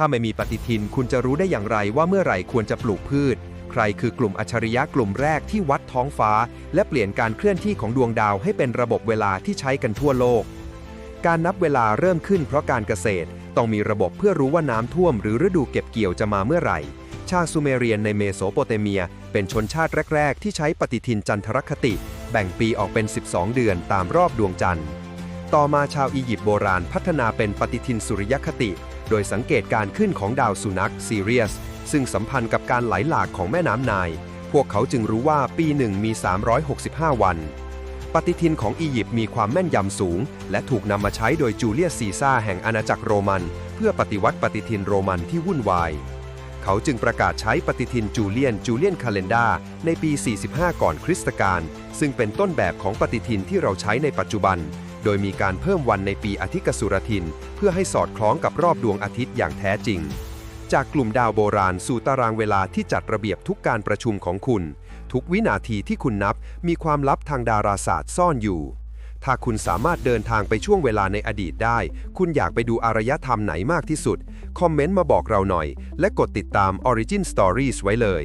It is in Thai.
ถ้าไม่มีปฏิทินคุณจะรู้ได้อย่างไรว่าเมื่อไหร่ควรจะปลูกพืช ใครคือกลุ่มอัจฉริยะกลุ่มแรกที่วัดท้องฟ้า และเปลี่ยนการเคลื่อนที่ของดวงดาวให้เป็นระบบเวลาที่ใช้กันทั่วโลก การนับเวลาเริ่มขึ้นเพราะการเกษตร ต้องมีระบบเพื่อรู้ว่าน้ำท่วมหรือฤดูเก็บเกี่ยวจะมาเมื่อไหร่ ชาซูเมเรียนในเมโสโปเตเมีย เป็นชนชาติแรก ๆ ที่ใช้ปฏิทินจันทรคติ แบ่งปีออกเป็น 12 เดือนตามรอบดวงจันทร์ ต่อมาชาวอียิปต์โบราณพัฒนาเป็นปฏิทินสุริยคติ โดยสังเกตการขึ้นของดาวสุนัขซีเรียส ซึ่งสัมพันธ์กับการไหลหลากของแม่น้ำไนายพวกเขาจึงรู้ว่าปีหนึ่งมี 365 วัน ปฏิทินของอียิปต์มีความแม่นยำสูง และถูกนำมาใช้โดยจูเลียสซีซ่าแห่งอาณาจักรโรมัน เพื่อปฏิวัติปฏิทินโรมันที่วุ่นวาย เขาจึงประกาศใช้ปฏิทินจูเลียนจูเลียนคาเลนดาในปี 45 ก่อนคริสตกาลซึ่งเป็นต้นแบบของปฏิทินที่เราใช้ในปัจจุบัน โดยมีการเพิ่มวันในปีอธิกสุรทิน เพื่อให้สอดคล้องกับรอบดวงอาทิตย์อย่างแท้จริง จากกลุ่มดาวโบราณสู่ตารางเวลาที่จัดระเบียบทุกการประชุมของคุณ ทุกวินาทีที่คุณนับมีความลับทางดาราศาสตร์ซ่อนอยู่ ถ้าคุณสามารถเดินทางไปช่วงเวลาในอดีตได้ คุณอยากไปดูอารยธรรมไหนมากที่สุด คอมเมนต์มาบอกเราหน่อย และกดติดตาม Origin Stories ไว้เลย